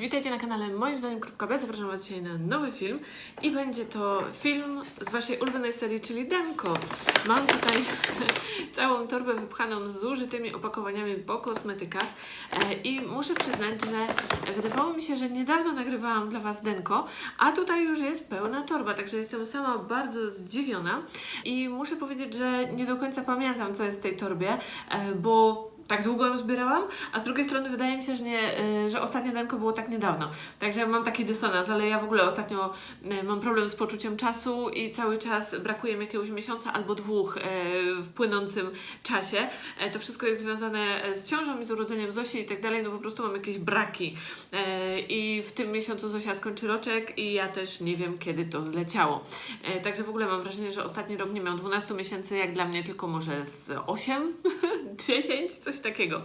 witajcie na kanale moim zdaniem.b. Zapraszam Was dzisiaj na nowy film i będzie to film z Waszej ulubionej serii, czyli Denko. Mam tutaj całą torbę wypchaną z zużytymi opakowaniami po kosmetykach e, i muszę przyznać, że wydawało mi się, że niedawno nagrywałam dla Was Denko, a tutaj już jest pełna torba, także jestem sama bardzo zdziwiona i muszę powiedzieć, że nie do końca pamiętam, co jest w tej torbie, e, bo tak długo ją zbierałam, a z drugiej strony wydaje mi się, że, nie, y, że ostatnie denko było tak niedawno. Także mam taki dysonans, ale ja w ogóle ostatnio y, mam problem z poczuciem czasu i cały czas brakuje mi jakiegoś miesiąca albo dwóch y, w płynącym czasie. E, To wszystko jest związane e, z ciążą i z urodzeniem Zosi i tak dalej, no po prostu mam jakieś braki. E, I w tym miesiącu Zosia skończy roczek i ja też nie wiem, kiedy to zleciało. E, Także w ogóle mam wrażenie, że ostatni rok nie miał 12 miesięcy, jak dla mnie tylko może z 8, 10, coś takiego.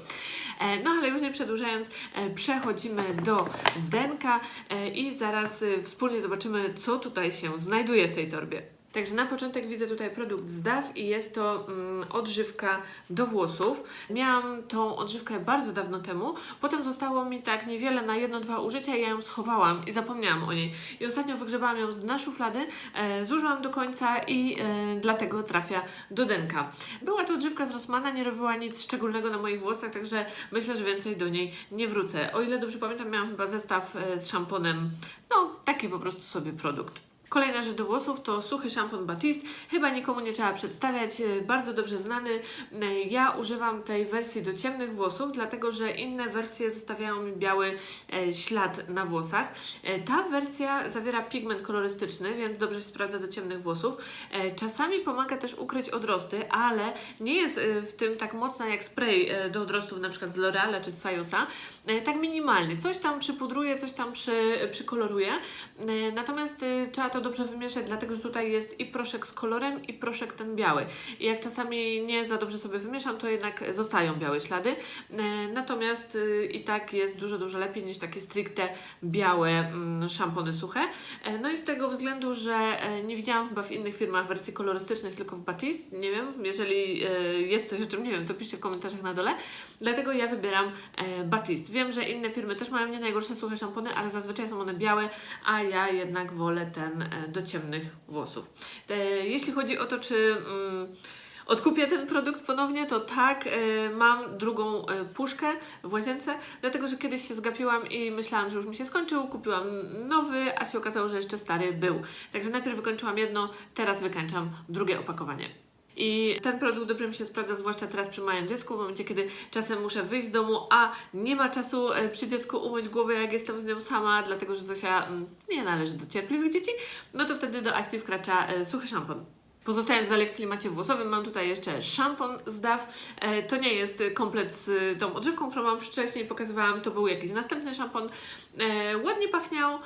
E, No ale już nie przedłużając, e, przechodzimy do denka e, i zaraz wspólnie zobaczymy, co tutaj się znajduje w tej torbie. Także na początek widzę tutaj produkt z DAW i jest to mm, odżywka do włosów. Miałam tą odżywkę bardzo dawno temu, potem zostało mi tak niewiele na jedno, dwa użycia i ja ją schowałam i zapomniałam o niej. I ostatnio wygrzebałam ją z dna szuflady, e, zużyłam do końca i e, dlatego trafia do denka. Była to odżywka z Rossmana, nie robiła nic szczególnego na moich włosach, także myślę, że więcej do niej nie wrócę. O ile dobrze pamiętam, miałam chyba zestaw e, z szamponem, no taki po prostu sobie produkt. Kolejna rzecz do włosów to suchy szampon Batiste. Chyba nikomu nie trzeba przedstawiać, e, bardzo dobrze znany. E, Ja używam tej wersji do ciemnych włosów, dlatego że inne wersje zostawiają mi biały e, ślad na włosach. Ta wersja zawiera pigment kolorystyczny, więc dobrze się sprawdza do ciemnych włosów. Czasami pomaga też ukryć odrosty, ale nie jest w tym tak mocna jak spray do odrostów, na przykład z L'Oreala czy z Sajosa. Tak minimalnie. Coś tam przypudruje, coś tam przy, przykoloruje. Natomiast trzeba to dobrze wymieszać, dlatego że tutaj jest i proszek z kolorem, i proszek ten biały. I jak czasami nie za dobrze sobie wymieszam, to jednak zostają białe ślady. E, Natomiast e, i tak jest dużo, dużo lepiej niż takie stricte białe mm, szampony suche. E, No i z tego względu, że e, nie widziałam chyba w innych firmach wersji kolorystycznych, tylko w Batiste, nie wiem, jeżeli jest coś, o czym nie wiem, to piszcie w komentarzach na dole. Dlatego ja wybieram Batiste. Wiem, że inne firmy też mają nie najgorsze suche szampony, ale zazwyczaj są one białe, a ja jednak wolę ten do ciemnych włosów. E, Jeśli chodzi o to, czy... Mm, Odkupię ten produkt ponownie, to tak, e, mam drugą e, puszkę w łazience, dlatego że kiedyś się zgapiłam i myślałam, że już mi się skończył, kupiłam nowy, a się okazało, że jeszcze stary był. Także najpierw wykończyłam jedno, teraz wykańczam drugie opakowanie. I ten produkt dobrze mi się sprawdza, zwłaszcza teraz przy małym dziecku, w momencie, kiedy czasem muszę wyjść z domu, a nie ma czasu e, przy dziecku umyć głowy, jak jestem z nią sama, dlatego że Zosia mm, nie należy do cierpliwych dzieci, no to wtedy do akcji wkracza e, suchy szampon. Pozostając dalej w klimacie włosowym, mam tutaj jeszcze szampon z DAW. E, to nie jest komplet z tą odżywką, którą Wam wcześniej pokazywałam. To był jakiś następny szampon. E, ładnie pachniał,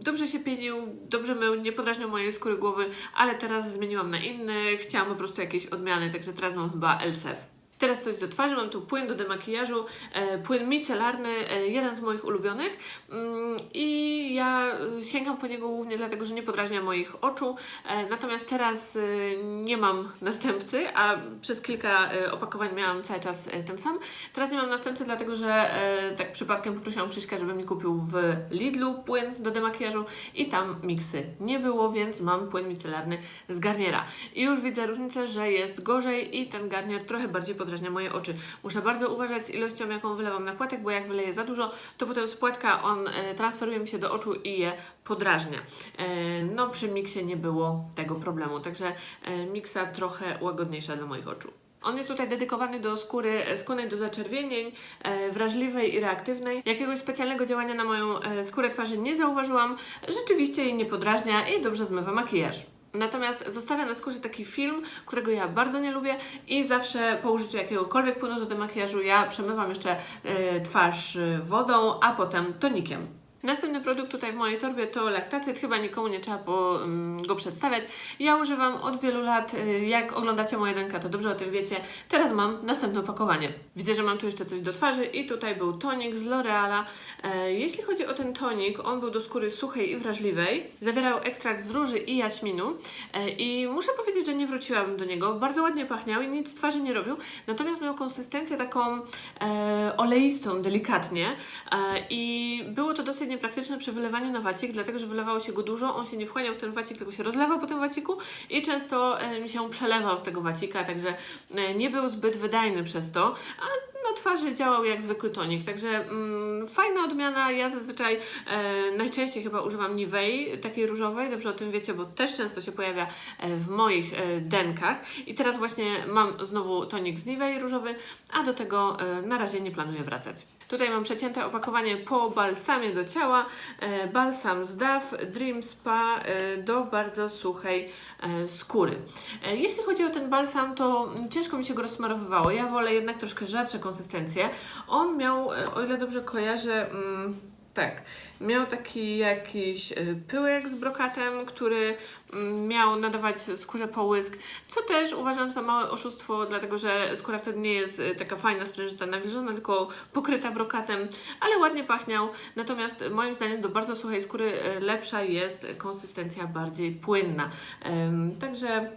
dobrze się pienił, dobrze mył, nie podrażniał mojej skóry głowy, ale teraz zmieniłam na inny. Chciałam po prostu jakiejś odmiany, także teraz mam chyba Elsef. Teraz coś do twarzy, mam tu płyn do demakijażu, e, płyn micelarny, e, jeden z moich ulubionych mm, i ja sięgam po niego głównie dlatego, że nie podrażnia moich oczu, e, natomiast teraz e, nie mam następcy, a przez kilka e, opakowań miałam cały czas e, ten sam. Teraz nie mam następcy, dlatego że e, tak przypadkiem poprosiłam Krzyśka, żeby mi kupił w Lidlu płyn do demakijażu i tam miksy nie było, więc mam płyn micelarny z Garniera. I już widzę różnicę, że jest gorzej i ten Garnier trochę bardziej podrażnia moje oczy. Muszę bardzo uważać z ilością, jaką wylewam na płatek, bo jak wyleję za dużo, to potem z płatka on e, transferuje mi się do oczu i je podrażnia. E, no przy miksie nie było tego problemu, także e, miksa trochę łagodniejsza dla moich oczu. On jest tutaj dedykowany do skóry skłonnej do zaczerwienień, e, wrażliwej i reaktywnej. Jakiegoś specjalnego działania na moją e, skórę twarzy nie zauważyłam. Rzeczywiście jej nie podrażnia i dobrze zmywa makijaż. Natomiast zostawia na skórze taki film, którego ja bardzo nie lubię i zawsze po użyciu jakiegokolwiek płynu do demakijażu ja przemywam jeszcze e, twarz e, wodą, a potem tonikiem. Następny produkt tutaj w mojej torbie to laktacyt, chyba nikomu nie trzeba po, ym, go przedstawiać. Ja używam od wielu lat, y, jak oglądacie moje denka, to dobrze o tym wiecie. Teraz mam następne opakowanie. Widzę, że mam tu jeszcze coś do twarzy i tutaj był tonik z L'Oreala. E, jeśli chodzi o ten tonik, on był do skóry suchej i wrażliwej. Zawierał ekstrakt z róży i jaśminu e, i muszę powiedzieć, że nie wróciłabym do niego. Bardzo ładnie pachniał i nic twarzy nie robił, natomiast miał konsystencję taką e, oleistą, delikatnie e, i było to dosyć niepraktyczne przy wylewaniu na wacik, dlatego że wylewało się go dużo, on się nie wchłaniał w ten wacik, tylko się rozlewał po tym waciku i często e, mi się przelewał z tego wacika, także e, nie był zbyt wydajny przez to, a na twarzy działał jak zwykły tonik, także mm, fajna odmiana. Ja zazwyczaj e, najczęściej chyba używam Nivei, takiej różowej, dobrze o tym wiecie, bo też często się pojawia e, w moich denkach. I teraz właśnie mam znowu tonik z Nivei różowy, a do tego e, na razie nie planuję wracać. Tutaj mam przecięte opakowanie po balsamie do ciała, e, balsam z DAF, Dream Spa e, do bardzo suchej e, skóry. Jeśli chodzi o ten balsam, to ciężko mi się go rozsmarowywało. Ja wolę jednak troszkę rzadsze konsystencje. On miał, o ile dobrze kojarzę, mm, tak, miał taki jakiś e, pyłek z brokatem, który mm, miał nadawać skórze połysk, co też uważam za małe oszustwo, dlatego że skóra wtedy nie jest e, taka fajna, sprężysta, nawilżona, tylko pokryta brokatem, ale ładnie pachniał. Natomiast moim zdaniem do bardzo suchej skóry e, lepsza jest konsystencja bardziej płynna. Także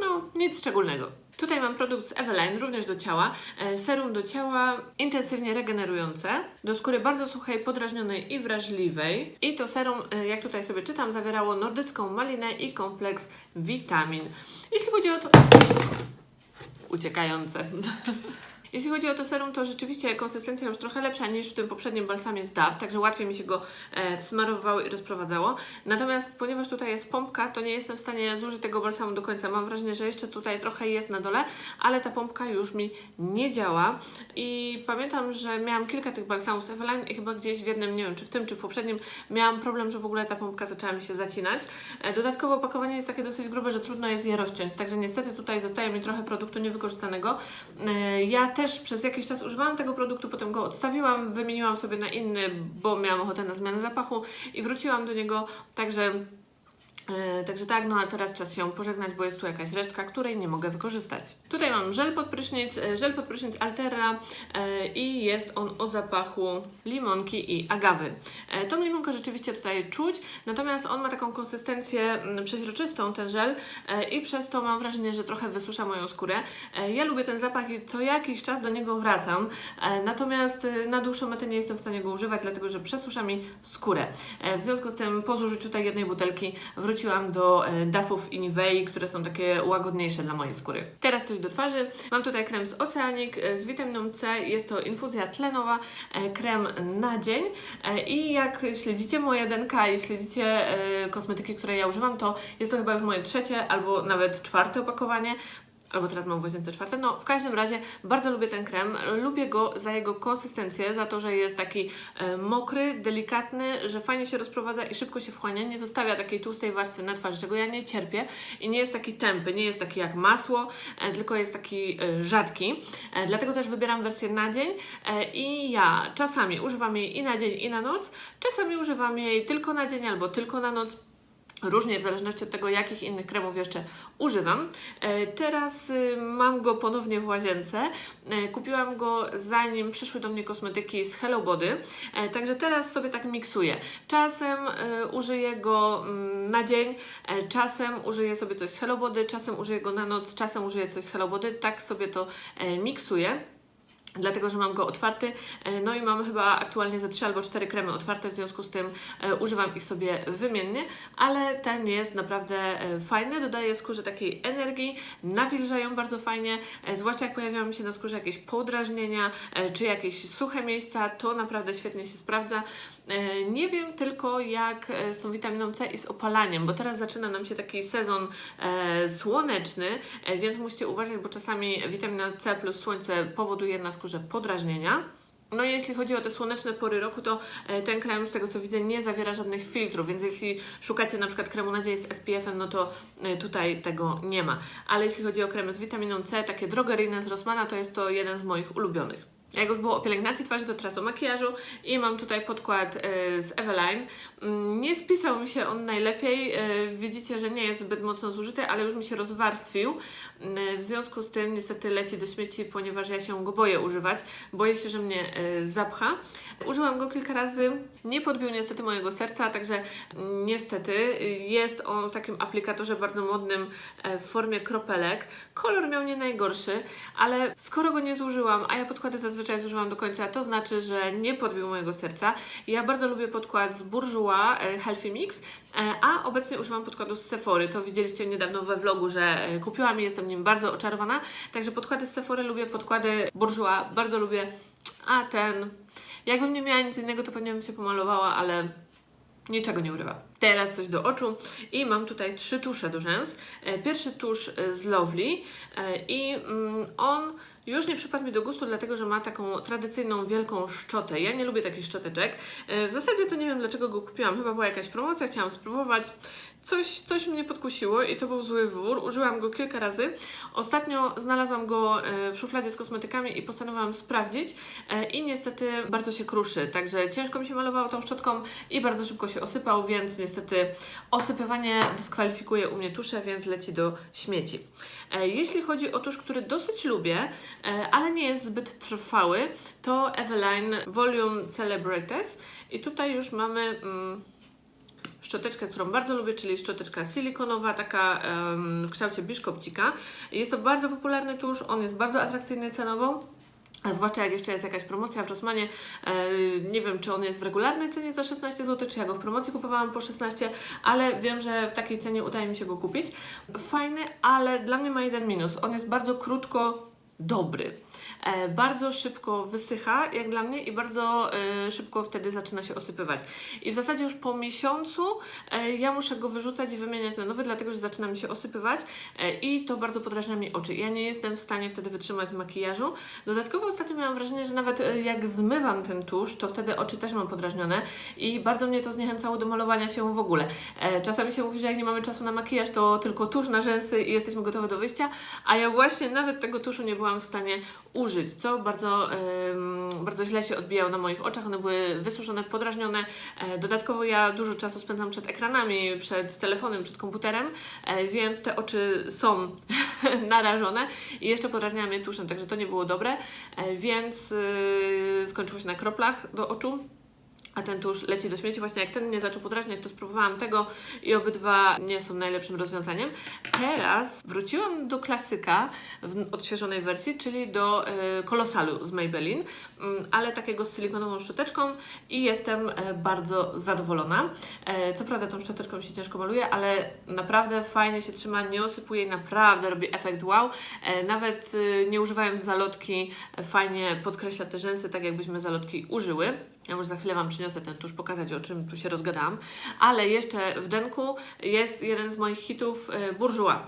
no, nic szczególnego. Tutaj mam produkt z Eveline, również do ciała. E, Serum do ciała intensywnie regenerujące, do skóry bardzo suchej, podrażnionej i wrażliwej. I to serum, e, jak tutaj sobie czytam, zawierało nordycką malinę i kompleks witamin. Jeśli chodzi o to... Uciekające. Jeśli chodzi o to serum, to rzeczywiście konsystencja już trochę lepsza niż w tym poprzednim balsamie z DAW, także łatwiej mi się go e, wsmarowywało i rozprowadzało. Natomiast ponieważ tutaj jest pompka, to nie jestem w stanie zużyć tego balsamu do końca. Mam wrażenie, że jeszcze tutaj trochę jest na dole, ale ta pompka już mi nie działa. I pamiętam, że miałam kilka tych balsamów z Eveline i chyba gdzieś w jednym, nie wiem czy w tym, czy w poprzednim, miałam problem, że w ogóle ta pompka zaczęła mi się zacinać. E, dodatkowo opakowanie jest takie dosyć grube, że trudno jest je rozciąć, także niestety tutaj zostaje mi trochę produktu niewykorzystanego. E, ja też przez jakiś czas używałam tego produktu, potem go odstawiłam, wymieniłam sobie na inny, bo miałam ochotę na zmianę zapachu i wróciłam do niego, także Także tak, no a teraz czas się pożegnać, bo jest tu jakaś resztka, której nie mogę wykorzystać. Tutaj mam żel pod prysznic, e, żel pod prysznic Altera e, i jest on o zapachu limonki i agawy. E, Tą limonkę rzeczywiście tutaj czuć, natomiast on ma taką konsystencję mm, przeźroczystą, ten żel e, i przez to mam wrażenie, że trochę wysusza moją skórę. E, Ja lubię ten zapach i co jakiś czas do niego wracam, e, natomiast e, na dłuższą metę nie jestem w stanie go używać, dlatego że przesusza mi skórę. E, W związku z tym po zużyciu tej jednej butelki wróciłam do e, Dafów i Nivei, które są takie łagodniejsze dla mojej skóry. Teraz coś do twarzy. Mam tutaj krem z Oceanic e, z witaminą C. Jest to infuzja tlenowa, e, krem na dzień. I jak śledzicie moje DNK i śledzicie kosmetyki, które ja używam, to jest to chyba już moje trzecie albo nawet czwarte opakowanie. Albo teraz mam w łazience czwarte. No, w każdym razie bardzo lubię ten krem. Lubię go za jego konsystencję, za to, że jest taki e, mokry, delikatny, że fajnie się rozprowadza i szybko się wchłania. Nie zostawia takiej tłustej warstwy na twarzy, czego ja nie cierpię. I nie jest taki tępy, nie jest taki jak masło, e, tylko jest taki e, rzadki. E, dlatego też wybieram wersję na dzień e, i ja czasami używam jej i na dzień, i na noc. Czasami używam jej tylko na dzień albo tylko na noc. Różnie w zależności od tego, jakich innych kremów jeszcze używam. E, Teraz y, mam go ponownie w łazience. E, Kupiłam go zanim przyszły do mnie kosmetyki z Hello Body. E, Także teraz sobie tak miksuję. Czasem użyję go mm, na dzień, czasem użyję sobie coś z Hello Body, czasem użyję go na noc, czasem użyję coś z Hello Body. Tak sobie to miksuję. Dlatego, że mam go otwarty, e, no i mam chyba aktualnie ze 3 albo 4 kremy otwarte, w związku z tym e, używam ich sobie wymiennie, ale ten jest naprawdę e, fajny, dodaje skórze takiej energii, nawilża ją bardzo fajnie, zwłaszcza jak pojawiają się na skórze jakieś podrażnienia, czy jakieś suche miejsca, to naprawdę świetnie się sprawdza. E, Nie wiem tylko jak e, z tą witaminą C i z opalaniem, bo teraz zaczyna nam się taki sezon e, słoneczny, więc musicie uważać, bo czasami witamina C plus słońce powoduje na skórze podrażnienia. No i jeśli chodzi o te słoneczne pory roku, to ten krem, z tego co widzę, nie zawiera żadnych filtrów, więc jeśli szukacie na przykład kremu na dzień z SPF-em, no to tutaj tego nie ma. Ale jeśli chodzi o kremy z witaminą C, takie drogeryjne z Rossmana, to jest to jeden z moich ulubionych. Jak już było o pielęgnacji twarzy, to teraz o makijażu i mam tutaj podkład e, z Eveline. Mm, Nie spisał mi się on najlepiej, e, widzicie, że nie jest zbyt mocno zużyty, ale już mi się rozwarstwił. Mm, W związku z tym niestety leci do śmieci, ponieważ ja się go boję używać. Boję się, że mnie zapcha. Użyłam go kilka razy, nie podbił niestety mojego serca, także mm, niestety jest on w takim aplikatorze bardzo modnym e, w formie kropelek. Kolor miał nie najgorszy, ale skoro go nie zużyłam, a ja podkłady zazwyczaj zużyłam do końca, to znaczy, że nie podbił mojego serca. Ja bardzo lubię podkład z Bourjois e, Healthy Mix, e, a obecnie używam podkładu z Sephory. To widzieliście niedawno we vlogu, że e, kupiłam i jestem nim bardzo oczarowana. Także podkłady z Sephory lubię, podkłady Bourjois bardzo lubię, a ten... Jakbym nie miała nic innego, to pewnie bym się pomalowała, ale niczego nie urywa. Teraz coś do oczu i mam tutaj trzy tusze do rzęs. Pierwszy tusz z Lovely i mm, on już nie przypadł mi do gustu, dlatego że ma taką tradycyjną wielką szczotę. Ja nie lubię takich szczoteczek. E, W zasadzie to nie wiem dlaczego go kupiłam. Chyba była jakaś promocja, chciałam spróbować. Coś, coś mnie podkusiło i to był zły wybór. Użyłam go kilka razy. Ostatnio znalazłam go e, w szufladzie z kosmetykami i postanowiłam sprawdzić e, i niestety bardzo się kruszy. Także ciężko mi się malowało tą szczotką i bardzo szybko się osypał, więc niestety osypywanie dyskwalifikuje u mnie tusze, więc leci do śmieci. E, Jeśli chodzi o tusz, który dosyć lubię, e, ale nie jest zbyt trwały, to Eveline Volume Celebrities i tutaj już mamy... Mm, szczoteczkę, którą bardzo lubię, czyli szczoteczka silikonowa, taka w kształcie biszkopcika. Jest to bardzo popularny tusz, on jest bardzo atrakcyjny cenowo. A zwłaszcza jak jeszcze jest jakaś promocja w Rossmanie, e, nie wiem czy on jest w regularnej cenie za 16 zł, czy ja go w promocji kupowałam po 16, ale wiem, że w takiej cenie udaje mi się go kupić. Fajny, ale dla mnie ma jeden minus. On jest bardzo krótko dobry. E, bardzo szybko wysycha, jak dla mnie, i bardzo e, szybko wtedy zaczyna się osypywać. I w zasadzie już po miesiącu e, ja muszę go wyrzucać i wymieniać na nowy, dlatego że zaczyna mi się osypywać i to bardzo podrażnia mi oczy. Ja nie jestem w stanie wtedy wytrzymać makijażu. Dodatkowo ostatnio miałam wrażenie, że nawet jak zmywam ten tusz, to wtedy oczy też mam podrażnione i bardzo mnie to zniechęcało do malowania się w ogóle. Czasami się mówi, że jak nie mamy czasu na makijaż, to tylko tusz na rzęsy i jesteśmy gotowe do wyjścia, a ja właśnie nawet tego tuszu nie byłam w stanie użyć, co bardzo, bardzo źle się odbijało na moich oczach. One były wysuszone, podrażnione. E, dodatkowo ja dużo czasu spędzam przed ekranami, przed telefonem, przed komputerem, e, więc te oczy są narażone i jeszcze podrażniała mnie tuszem, także to nie było dobre, e, więc y, skończyło się na kroplach do oczu. A ten tusz leci do śmieci. Właśnie jak ten mnie zaczął podrażniać, to spróbowałam tego i obydwa nie są najlepszym rozwiązaniem. Teraz wróciłam do klasyka w odświeżonej wersji, czyli do e, kolosalu z Maybelline, mm, ale takiego z silikonową szczoteczką i jestem e, bardzo zadowolona. E, co prawda tą szczoteczką się ciężko maluje, ale naprawdę fajnie się trzyma, nie osypuje i naprawdę robi efekt wow. Nawet nie używając zalotki, fajnie podkreśla te rzęsy, tak jakbyśmy zalotki użyły. Ja już za chwilę Wam przyniosę ten tusz, pokazać o czym tu się rozgadałam. Ale jeszcze w denku jest jeden z moich hitów e, Bourjois.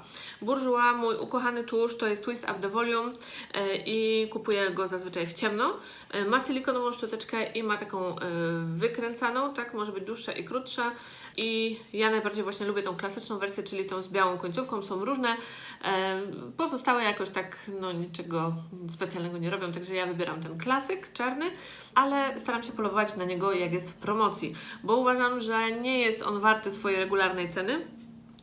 Bourjois, mój ukochany tusz, to jest Twist Up the Volume e, i kupuję go zazwyczaj w ciemno. E, Ma silikonową szczoteczkę i ma taką wykręcaną, tak, może być dłuższa i krótsza. I ja najbardziej właśnie lubię tą klasyczną wersję, czyli tą z białą końcówką. Są różne. Pozostałe jakoś tak, no niczego specjalnego nie robią, także ja wybieram ten klasyk czarny, ale staram się polować na niego jak jest w promocji, bo uważam, że nie jest on warty swojej regularnej ceny.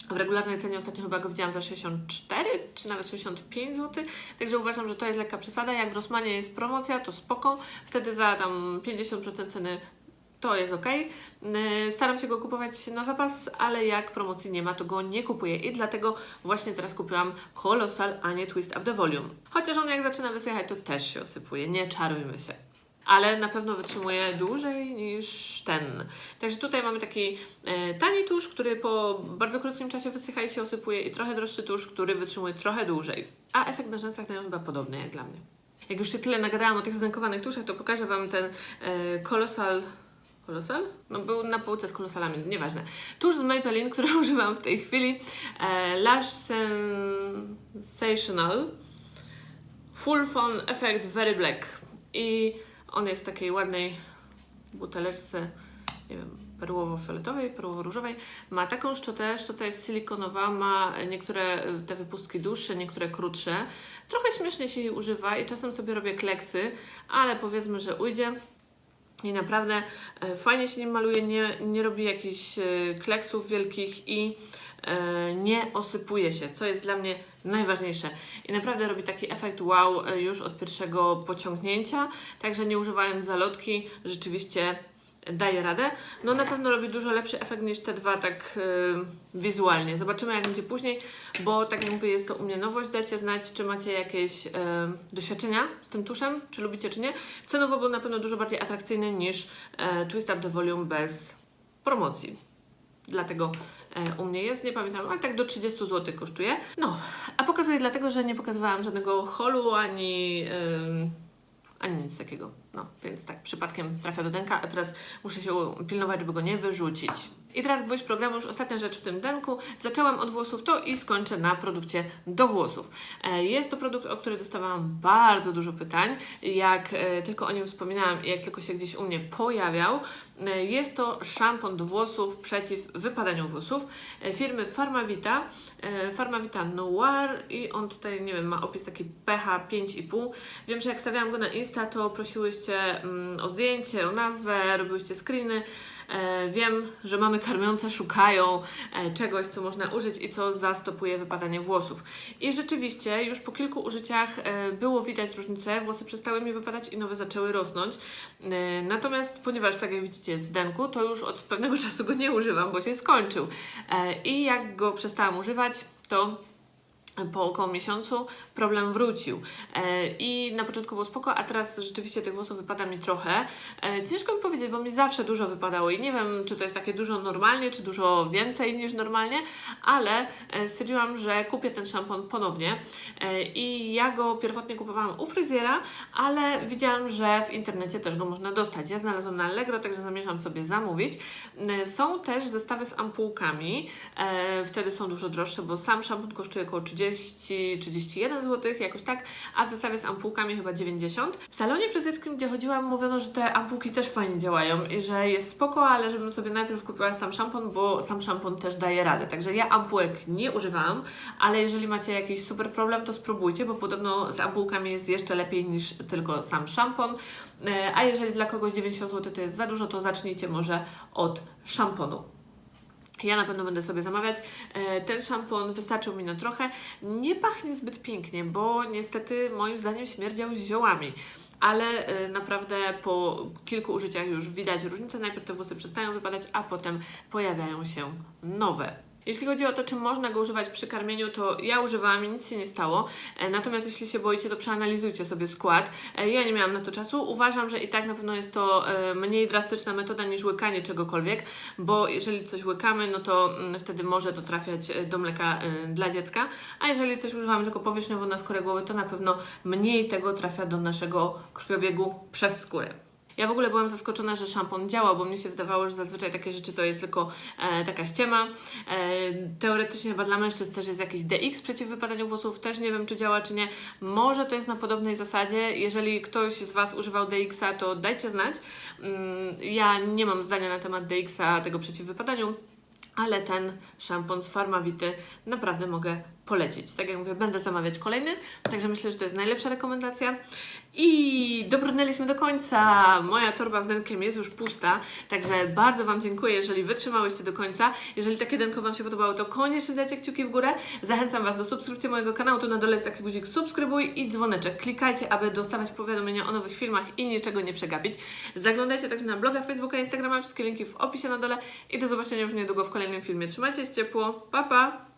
W regularnej cenie ostatnio chyba go widziałam za 64 czy nawet 65 zł, także uważam, że to jest lekka przesada. Jak w Rossmanie jest promocja, to spoko. Wtedy za tam 50% ceny to jest ok. Staram się go kupować na zapas, ale jak promocji nie ma, to go nie kupuję i dlatego właśnie teraz kupiłam Colossal, a nie Twist Up the Volume. Chociaż on jak zaczyna wysychać, to też się osypuje, nie czarujmy się. Ale na pewno wytrzymuje dłużej niż ten. Także tutaj mamy taki e, tani tusz, który po bardzo krótkim czasie wysycha i się osypuje i trochę droższy tusz, który wytrzymuje trochę dłużej. A efekt na rzęsach dają chyba podobny jak dla mnie. Jak już się tyle nagadałam o tych zdękowanych tuszach, to pokażę Wam ten e, Colossal Kolosal? No był na półce z kolosalami, nieważne. Tuż z Maybelline, który używam w tej chwili. E, Lash Sensational Full Phone Effect Very Black. I on jest w takiej ładnej buteleczce, nie wiem, perłowo-fioletowej, perłowo-różowej. Ma taką szczotę, szczota jest silikonowa, ma niektóre y, te wypustki dłuższe, niektóre krótsze. Trochę śmiesznie się jej używa i czasem sobie robię kleksy, ale powiedzmy, że ujdzie. I naprawdę e, fajnie się nim maluje, nie, nie robi jakichś e, kleksów wielkich i e, nie osypuje się, co jest dla mnie najważniejsze. I naprawdę robi taki efekt wow już od pierwszego pociągnięcia, także nie używając zalotki, rzeczywiście daje radę. No na pewno robi dużo lepszy efekt niż te dwa tak y, wizualnie. Zobaczymy jak będzie później, bo tak jak mówię jest to u mnie nowość. Dajcie znać, czy macie jakieś y, doświadczenia z tym tuszem, czy lubicie, czy nie. Cenowo był na pewno dużo bardziej atrakcyjny niż y, Twist Up the Volume bez promocji. Dlatego e, u mnie jest, nie pamiętam, ale tak do 30 zł kosztuje. No, a pokazuję dlatego, że nie pokazywałam żadnego holu ani, ym, ani nic takiego. No, więc tak przypadkiem trafia do denka, a teraz muszę się pilnować, żeby go nie wyrzucić. I teraz gwóźdź programu, już ostatnia rzecz w tym denku. Zaczęłam od włosów to i skończę na produkcie do włosów. E, Jest to produkt, o który dostawałam bardzo dużo pytań. Jak e, tylko o nim wspominałam i jak tylko się gdzieś u mnie pojawiał, e, jest to szampon do włosów przeciw wypadaniu włosów firmy Farmavita. Farmavita Noir i on tutaj, nie wiem, ma opis taki pH 5,5. Wiem, że jak stawiałam go na Insta, to prosiłyście mm, o zdjęcie, o nazwę, robiłyście screeny. E, wiem, że mamy karmiące szukają e, czegoś, co można użyć i co zastopuje wypadanie włosów. I rzeczywiście już po kilku użyciach e, było widać różnicę, włosy przestały mi wypadać i nowe zaczęły rosnąć. Natomiast ponieważ, tak jak widzicie, jest w denku, to już od pewnego czasu go nie używam, bo się skończył. I jak go przestałam używać, to po około miesiącu problem wrócił. E, I na początku było spoko, a teraz rzeczywiście tych włosów wypada mi trochę. E, ciężko mi powiedzieć, bo mi zawsze dużo wypadało i nie wiem, czy to jest takie dużo normalnie, czy dużo więcej niż normalnie, ale e, stwierdziłam, że kupię ten szampon ponownie. I ja go pierwotnie kupowałam u fryzjera, ale widziałam, że w internecie też go można dostać. Ja znalazłam na Allegro, także zamierzam sobie zamówić. Są też zestawy z ampułkami. Wtedy są dużo droższe, bo sam szampon kosztuje około 30-31 zł, jakoś tak, a w zestawie z ampułkami chyba 90. W salonie fryzjerskim, gdzie chodziłam, mówiono, że te ampułki też fajnie działają i że jest spoko, ale żebym sobie najpierw kupiła sam szampon, bo sam szampon też daje radę. Także ja ampułek nie używałam, ale jeżeli macie jakiś super problem, to spróbujcie, bo podobno z ampułkami jest jeszcze lepiej niż tylko sam szampon. E, A jeżeli dla kogoś 90 zł to jest za dużo, to zacznijcie może od szamponu. Ja na pewno będę sobie zamawiać. E, Ten szampon wystarczył mi na trochę. Nie pachnie zbyt pięknie, bo niestety moim zdaniem śmierdział ziołami. Ale e, naprawdę po kilku użyciach już widać różnicę. Najpierw te włosy przestają wypadać, a potem pojawiają się nowe. Jeśli chodzi o to, czy można go używać przy karmieniu, to ja używałam i nic się nie stało. E, Natomiast jeśli się boicie, to przeanalizujcie sobie skład. E, Ja nie miałam na to czasu. Uważam, że i tak na pewno jest to e, mniej drastyczna metoda niż łykanie czegokolwiek, bo jeżeli coś łykamy, no to mm, wtedy może to trafiać do mleka dla dziecka, a jeżeli coś używamy tylko powierzchniowo na skórę głowy, to na pewno mniej tego trafia do naszego krwiobiegu przez skórę. Ja w ogóle byłam zaskoczona, że szampon działa, bo mnie się wydawało, że zazwyczaj takie rzeczy to jest tylko e, taka ściema. E, teoretycznie chyba dla mężczyzn też jest jakiś DX przeciw wypadaniu włosów, też nie wiem czy działa czy nie. Może to jest na podobnej zasadzie. Jeżeli ktoś z Was używał DX-a, to dajcie znać. Mm, ja nie mam zdania na temat DX-a, tego przeciw wypadaniu. Ale ten szampon z Farmavity naprawdę mogę polecić. Tak jak mówię, będę zamawiać kolejny, także myślę, że to jest najlepsza rekomendacja. I dobrnęliśmy do końca. Moja torba z denkiem jest już pusta, także bardzo Wam dziękuję, jeżeli wytrzymałyście do końca. Jeżeli takie denko Wam się podobało, to koniecznie dajcie kciuki w górę. Zachęcam Was do subskrypcji mojego kanału. Tu na dole jest taki guzik subskrybuj i dzwoneczek. Klikajcie, aby dostawać powiadomienia o nowych filmach i niczego nie przegapić. Zaglądajcie także na bloga, Facebooka, Instagrama, wszystkie linki w opisie na dole i do zobaczenia już niedługo w kolejnym filmie. Trzymajcie się ciepło. Pa, pa!